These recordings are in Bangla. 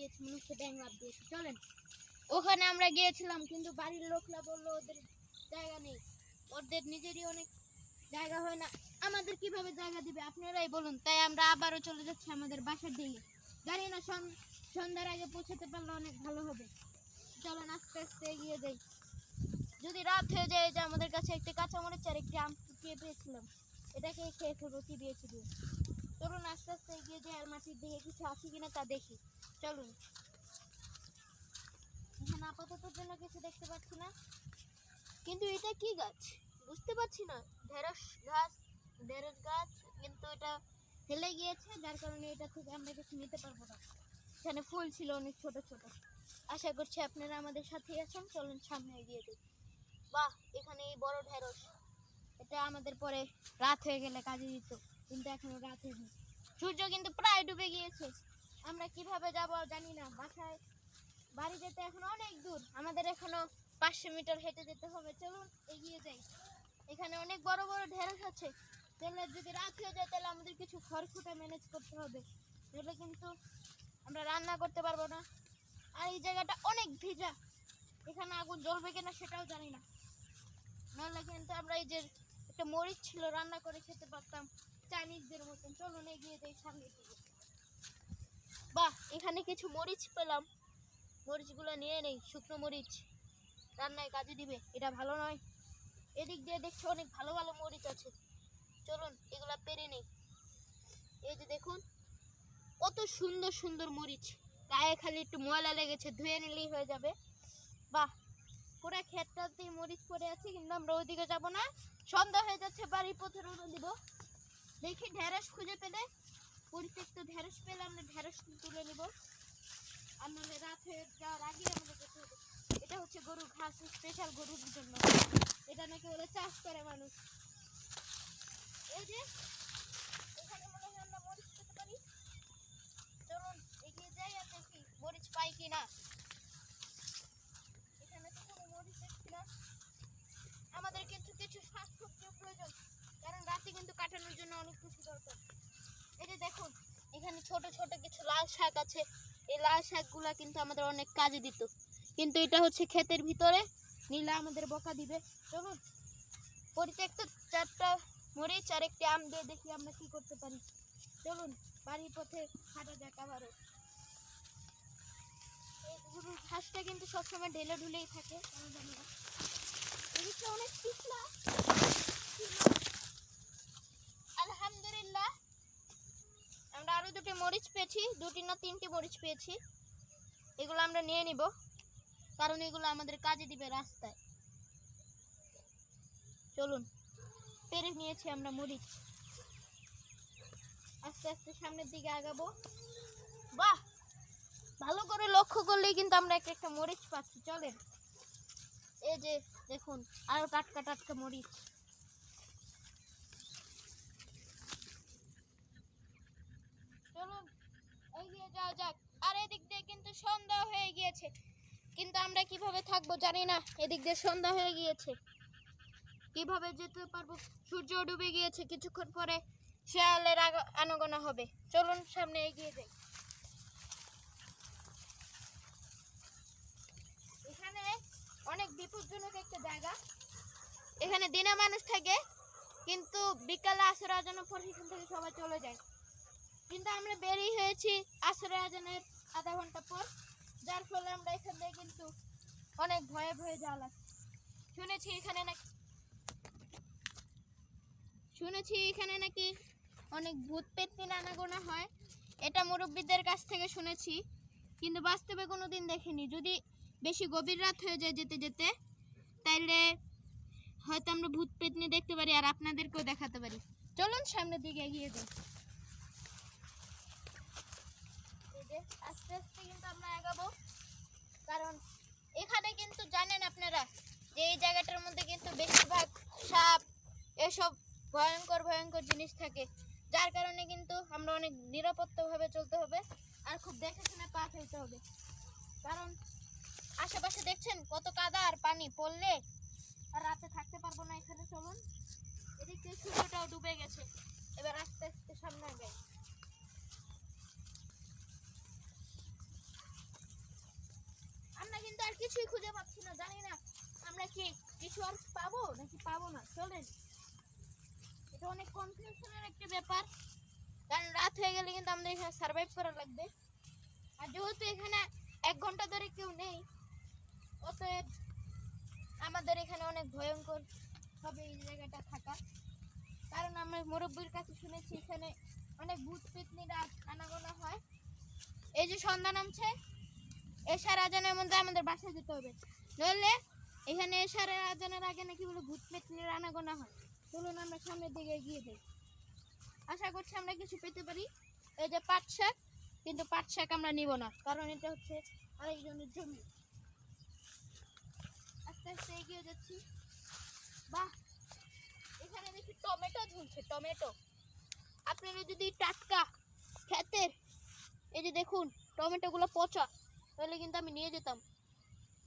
দিয়েছে মনে হচ্ছে দিয়েছে, চলেন। ওখানে আমরা গিয়েছিলাম, কিন্তু বাড়ির লোকরা বলল, ওদের জায়গা নেই। ওদের নিজেরই অনেক জায়গা হয় না। আমাদের কীভাবে জায়গা দিবে? আপনারাই বলুন। তাই আমরা আবারও চলে যাচ্ছি আমাদের বাসার দিকে। জানি না সন্ধ্যার আগে পৌঁছাতে পারলে অনেক ভালো হবে। চলুন, আস্তে আস্তে এগিয়ে যাই। যদি রাত হয়ে যায় যে আমাদের কাছে একটি কাঁচামরিচ আর একটি আম ফুটিয়ে পেয়েছিলাম। এটাকে খেয়ে ফেলব চিবিয়ে চিবিয়ে চলুন আস্তে আস্তে এগিয়ে যাই আর মাটির দিকে কিছু আছে কিনা তা দেখি। চলুন। এখানে আপাতত জন্য কিছু দেখতে পাচ্ছি না। কিন্তু এটা কি গাছ? বুঝতে পারছি না। ঢেঁড়স গাছ ঢেঁড়স গাছ, কিন্তু এটা ফেলে গিয়েছে, যার কারণে এটা থেকে আমরা কিছু নিতে পারব না। এখানে ফুল ছিল অনেক ছোট ছোট। আশা করছি আপনারা আমাদের সাথেই আছেন। চলুন সামনে এগিয়ে যাই। বাহ, এখানে এই বড় ঢেঁড়স। এটা আমাদের পরে রাত হয়ে গেলে কাজে দিত, কিন্তু এখনও রাত হয়নি। সূর্য কিন্তু প্রায় ডুবে গিয়েছে। আমরা কীভাবে যাব জানি না। বাসায় বাড়ি যেতে এখন অনেক দূর। আমাদের এখনও পাঁচশো মিটার হেঁটে যেতে হবে। চলুন এগিয়ে যাই। এখানে অনেক বড় বড় ঢেঁড়স আছে। তাহলে যদি রাত হয়ে যায়, তাহলে আমাদের কিছু খড়কুটা ম্যানেজ করতে হবে। তাহলে কিন্তু আমরা রান্না করতে পারব না। আর এই জায়গাটা অনেক ভিজা। এখানে আগুন জ্বলবে কিনা সেটাও জানি না। নাহলে কিন্তু আমরা এই যে একটা মরিচ ছিল, রান্না করে খেতে পারতাম। চাইনিজদের মতন। চলুন এগিয়ে যাই সামনে দিকে। বাহ, এখানে কিছু মরিচ পেলাম। মরিচগুলো নিয়ে নেই, শুকনো মরিচ। রান্নায় কাজে দিবে, এটা ভালো নয়। এদিক দিয়ে দেখছি অনেক ভালো ভালো মরিচ আছে। চলুন, এগুলো পেরে নেই। এই যে দেখুন, কত সুন্দর সুন্দর মরিচ। গায়ে খালি একটু ময়লা লেগেছে, ধুয়ে নিলেই হয়ে যাবে। বাহ, পুরা ক্ষেতটাতে মরিচ পড়ে আছে, কিন্তু আমরা ওইদিকে যাব না। সন্ধ্যা হয়ে যাচ্ছে, বাড়ির পথে রওনা দিব। দেখি ঢেঁড়স খুঁজে পেলে। পরিত্যক্ত ঢেঁড়স পেলে আমরা ঢেঁড়স তুলে নিব। আর নাহলে রাত হয়ে যাওয়ার আগে আমাদের হবে। এটা হচ্ছে গরু ঘাস স্পেশাল গরুর জন্য। এটা নাকি ওরা চাষ করে মানুষ। এই যে, এখানে মনে হয় আমরা মরিচ চলুন, এগিয়ে যাই আর দেখি মরিচ পাই কি না এখানে তো কোনো মরিচ দেখছি না আমাদের কিন্তু কিছু শাকসবজিও প্রয়োজন কারণ রাতে কিন্তু কাটানোর জন্য অনেক কিছু দরকার এই যে দেখুন এখানে ছোট ছোট কিছু লাল শাক আছে। এই লাল শাকগুলা কিন্তু আমাদের অনেক কাজে দিত। কিন্তু এটা হচ্ছে ক্ষেতের ভিতরে। নিলে আমাদের বকা দিবে। চলুন পরিত্যক্ত চারটা মরিচ আর একটি আম দিয়ে দেখি আমরা কি করতে পারি। চলুন, বাড়ির পথে হাঁটা যাক আবারও। গরুর ঘাসটা কিন্তু সবসময় ঢেলে ঢুলেই থাকে। অনেক পিছলা। আরও দুটি মরিচ পেয়েছি, দুটি না তিনটি মরিচ পেয়েছি। এগুলো আমরা নিয়ে নিব, কারণ এগুলো আমাদের কাজে দিবে রাস্তায়। চলুন, পেরে নিয়েছি আমরা মরিচ। আস্তে আস্তে সামনের দিকে আগাবো। বাহ! ভালো করে লক্ষ্য করলেই কিন্তু আমরা একটা একটা মরিচ পাচ্ছি, চলেন। এই যে, দেখুন, আরও টাটকা টাটকা মরিচ চলুন এগিয়ে যাওয়া যাক আর এদিক দিয়ে কিন্তু সন্ধ্যা হয়ে গিয়েছে। কিন্তু আমরা কীভাবে থাকব জানি না, এদিক দিয়ে সন্ধ্যা হয়ে গিয়েছে। কীভাবে যেতে পারব? সূর্য ডুবে গিয়েছে, কিছুক্ষণ পরে শেয়ালের আনাগোনা হবে। চলুন সামনে এগিয়ে যাই। এখানে অনেক বিপজ্জনক একটা জায়গা। এখানে দিনে মানুষ থাকে, কিন্তু বিকালে আসর আজানোর পর এখান থেকে সবাই চলে যায়। কিন্তু আমরা বেরিয়ে হয়েছি আসর আজানের আধা ঘণ্টা পর। যার ফলে আমরা এখান থেকে কিন্তু অনেক ভয়ে ভয়ে যাওয়া শুনেছি এখানে নাকি শুনেছি এখানে নাকি অনেক ভূত পেত্তি নানাগোনা হয়। এটা মুরব্বীদের কাছ থেকে শুনেছি। কিন্তু বাস্তবে কোনো দিন দেখিনি। যদি বেশি গভীর রাত হয়ে যায় যেতে যেতে, তাইলে হয়তো আমরা ভূত পেতনি দেখতে পারি আর আপনাদেরকেও দেখাতে পারি। চলুন সামনের দিকে এগিয়ে যাই এই যে আস্তে আস্তে কিন্তু আমরা আগাবো কারণ এখানে কিন্তু জানেন আপনারা যে এই জায়গাটার মধ্যে কিন্তু বেশিরভাগ সাপ এসব ভয়ঙ্কর ভয়ঙ্কর জিনিস থাকে। যার কারণে কিন্তু আমরা অনেক নিরাপত্তাভাবে চলতে হবে আর খুব দেখে শুনে পা ফেলতে হবে। কারণ আশেপাশে দেখছেন কত কাদা আর পানি। পড়লে আর রাতে থাকতে পারব না এখানে, চলুন। এদিক থেকে সূর্যটাও ডুবে গেছে। এবার আস্তে আস্তে সামনে আগাই আর কিছুই খুঁজে পাচ্ছি না, জানি না আমরা কি কিছু আর পাবো নাকি পাবো না, চলেন। এটা অনেক কনফিউশনের একটা ব্যাপার। কারণ রাত হয়ে গেলে কিন্তু আমাদের এখানে সার্ভাইভ করা লাগবে। আর যেহেতু এখানে এক ঘণ্টা ধরে কেউ নেই, অতএব আমাদের এখানে অনেক ভয়ঙ্কর হবে এই জায়গাটা থাকা। কারণ আমরা মুরব্বীর কাছে শুনেছি এখানে অনেক ভূত পেতনিরা আনাগোনা হয়। এই যে সন্ধ্যা নামছে এশার আজানের মধ্যে আমাদের বাসায় যেতে হবে। নইলে এখানে এশার আজানের আগে নাকি বলে ভূত পেতনির আনাগোনা হয়। চলুন আমরা সামনের দিকে এগিয়ে যাই। আশা করছি আমরা কিছু পেতে পারি। এই যে পাট শাক, কিন্তু পাট শাক আমরা নিব না, কারণ এটা হচ্ছে আরেকজনের জমি। আস্তে আস্তে এগিয়ে যাচ্ছি। বাহ! এখানে দেখি টমেটো ঝুলছে, টমেটো। আপনারা যদি টাটকা ক্ষেতের, এই যে দেখুন, টমেটোগুলো পচা। তাহলে কিন্তু আমি নিয়ে যেতাম।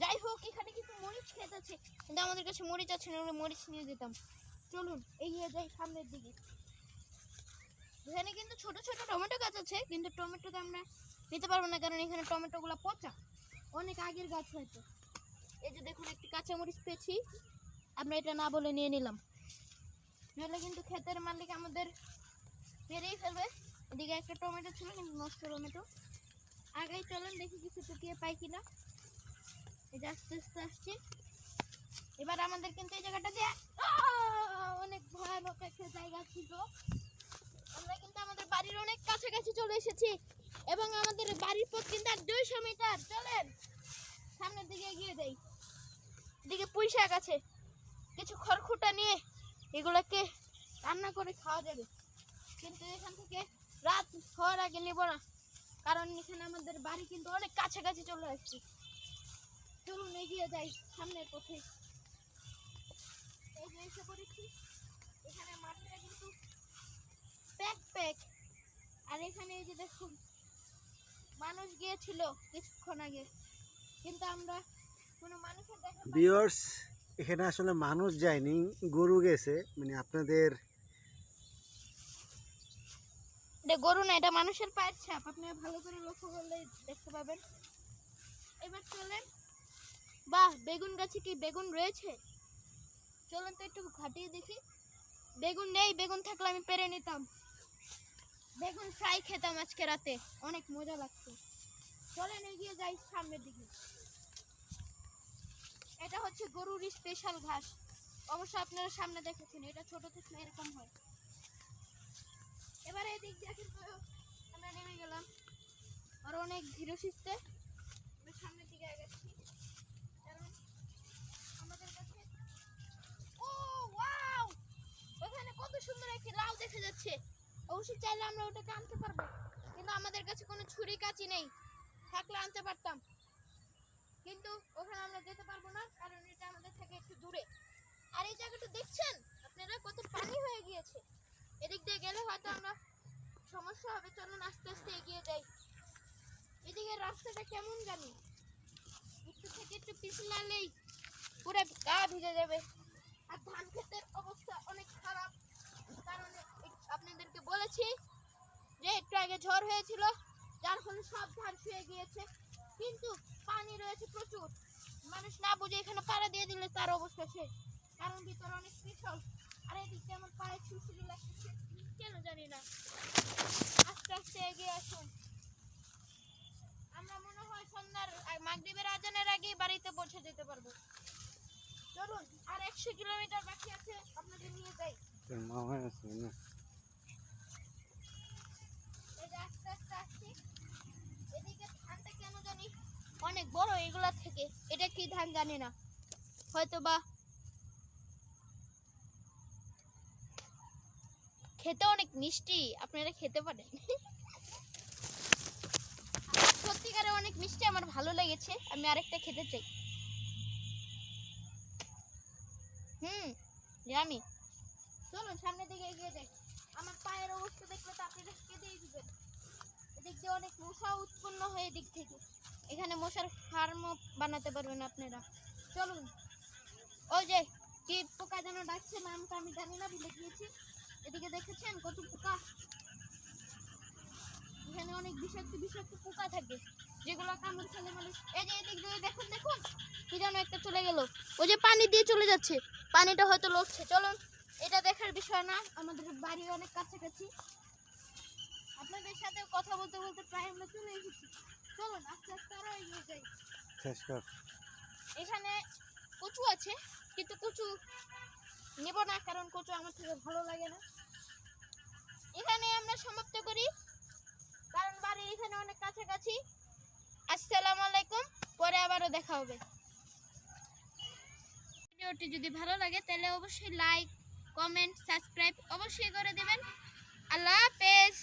যাই হোক এখানে কিন্তু মরিচ ক্ষেত আছে। কিন্তু আমাদের কাছে মরিচ আছে না মরিচ নিয়ে যেতাম। চলুন, এগিয়ে যাই সামনের দিকে। এখানে কিন্তু ছোট ছোট টমেটো গাছ আছে, কিন্তু টমেটোতে আমরা নিতে পারব না, কারণ এখানে টমেটোগুলো পচা। অনেক আগের গাছ হয়তো। এই যে দেখুন, একটি কাঁচা মরিচ পেয়েছি। আমরা এটা না বলে নিয়ে নিলাম। নাহলে কিন্তু ক্ষেতের মালিক আমাদের পেরেই ফেলবে। এদিকে একটা টমেটো ছিল, কিন্তু নষ্ট টমেটো। আগেই চলেন দেখি কিছু টুকিয়ে পাই কিনা। এই যে আস্তে আস্তে আসছে। এবার আমাদের কিন্তু এই জায়গাটা দিয়ে অনেক ভয়ানক একটা জায়গা ছিল। আমরা কিন্তু আমাদের বাড়ির অনেক কাছাকাছি চলে এসেছি। এবং আমাদের বাড়ির পথ কিন্তু আর দুইশো মিটার। চলেন, সামনের দিকে এগিয়ে যাই। এদিকে পুঁই শাক আছে। কিছু খড়খুটা নিয়ে এগুলোকে রান্না করে খাওয়া যাবে। কিন্তু এখান থেকে রাত হওয়ার আগে নেব না। কারণ এখানে আমাদের বাড়ি কিন্তু অনেক কাছাকাছি চলে আসছে। চলুন এগিয়ে যাই সামনের পথে। এসে পড়েছি। এখানে মাটিটা কিন্তু প্যাক প্যাক আর এখানে এই যে দেখুন, মানুষ গিয়েছিল কিছুক্ষণ আগে। কিন্তু আমরা কোনো মানুষের দেখা এখানে আসলে মানুষ যায়নি, গরু গেছে। মানে আপনাদের এটা গরু না, এটা মানুষের পায়ের ছাপ। আপনি ভালো করে লক্ষ্য করলে দেখতে পাবেন। এবার চলেন। বাহ, বেগুন গাছে কি বেগুন রয়েছে? চলেন তো একটু ঘাটিয়ে দেখি। বেগুন নেই, বেগুন থাকলে আমি পেরে নিতাম। বেগুন ফ্রাই খেতাম আজকে রাতে। অনেক মজা লাগতো চলেন এগিয়ে যাই সামনের দিকে। এটা হচ্ছে গরুর স্পেশাল ঘাস। অবশ্য আপনারা সামনে দেখেছেন, এটা ছোট থেকে এরকম হয়। এবারে এদিক দিয়ে কিন্তু আমরা নেমে গেলাম। আর অনেক ধীরে সুস্থে আমরা সামনের দিকে এগোচ্ছি। কারণ ওখানে কত সুন্দর একটি দেখা যাচ্ছে। অবশ্যই চাইলে আমরা ওটাকে আনতে পারব। কিন্তু আমাদের কাছে কোনো ছুরি নেই। থাকলে আনতে পারতাম। কিন্তু ওখানে আমরা যেতে পারব না, কারণ এটা আমাদের থেকে একটু দূরে। আর এই জায়গাটা দেখছেন? আপনারা কত পানি হয়ে গিয়েছে। হয়তো আমরা সমস্যা হবে, চলুন আস্তে আস্তে এগিয়ে যাই। এদিকে রাস্তাটা কেমন জানি? একটু থেকে একটু পিছলালেই পুরো গা ভিজে যাবে। আর ধান ক্ষেতের অবস্থা অনেক খারাপ। কারণ আপনাদেরকে বলেছি যে একটু আগে ঝড় হয়েছিল, যার ফলে সব ধান শুয়ে গিয়েছে। কিন্তু পানি রয়েছে প্রচুর। মানুষ না বুঝে এখানে পাড়া দিয়ে দিলে তার অবস্থা শেষ। কারণ ভিতরে অনেক পিছল আর এদিকে আমার পায়ে ছুটছুটি লাগতেছে কেন জানি না। আস্তে আস্তে এগিয়ে আসুন। আমরা মনে হয় সন্ধ্যার আ- আজানের আগেই বাড়িতে পৌঁছে যেতে পারব। চলুন আর একশো কিলোমিটার বাকি আছে আপনাদের নিয়ে যাই। আস্তে আস্তে আসছি। এদিকে ধানটা কেন জানি অনেক বড় এগুলা থেকে। এটা কি ধান জানি না। হয়তো বা খেতে অনেক মিষ্টি। আপনারা খেতে পারেন। সত্যিকারে অনেক মিষ্টি, আমার ভালো লেগেছে। আমি আরেকটা খেতে চাই। হুম জানি চলুন, সামনের দিকে এগিয়ে যাই। আমার পায়ের অবস্থা দেখলে তো আপনারা কেঁদেই দিবেন। এদিক দিয়ে অনেক মশা উৎপন্ন হয় এদিক থেকে। এখানে মশার ফার্মও বানাতে পারবেন আপনারা। চলুন। ওই যে, কি পোকা যেন ডাকছে নামটা আমি জানি না, ভুলে গিয়েছি। এদিকে দেখেছেন কত পোকা? এখানে অনেক বিষাক্ত বিষাক্ত পোকা থাকে যেগুলো কামড় খেলে মানুষ। এই যে এদিক দিয়ে দেখুন দেখুন কি যেন একটা চলে গেল। ওই যে পানি দিয়ে চলে যাচ্ছে পানিটা হয়তো লড়ছে। চলুন এটা দেখার বিষয় না আমাদের বাড়ি অনেক কাছাকাছি। আপনাদের সাথে কথা বলতে বলতে প্রায় আমরা চলে এসেছি। চলুন আস্তে আস্তে আরও এগিয়ে যাই। এখানে কচু আছে কিন্তু কচু নেব না, কারণ কচু আমার থেকে ভালো লাগে না। এখানে আমরা সমাপ্ত করি। কারণ বাড়ির এখানে অনেক কাছাকাছি। আসসালামু আলাইকুম, পরে আবারও দেখা হবে। ভিডিওটি যদি ভালো লাগে, তাহলে অবশ্যই লাইক কমেন্ট সাবস্ক্রাইব অবশ্যই করে দেবেন। আল্লাহ হাফেজ।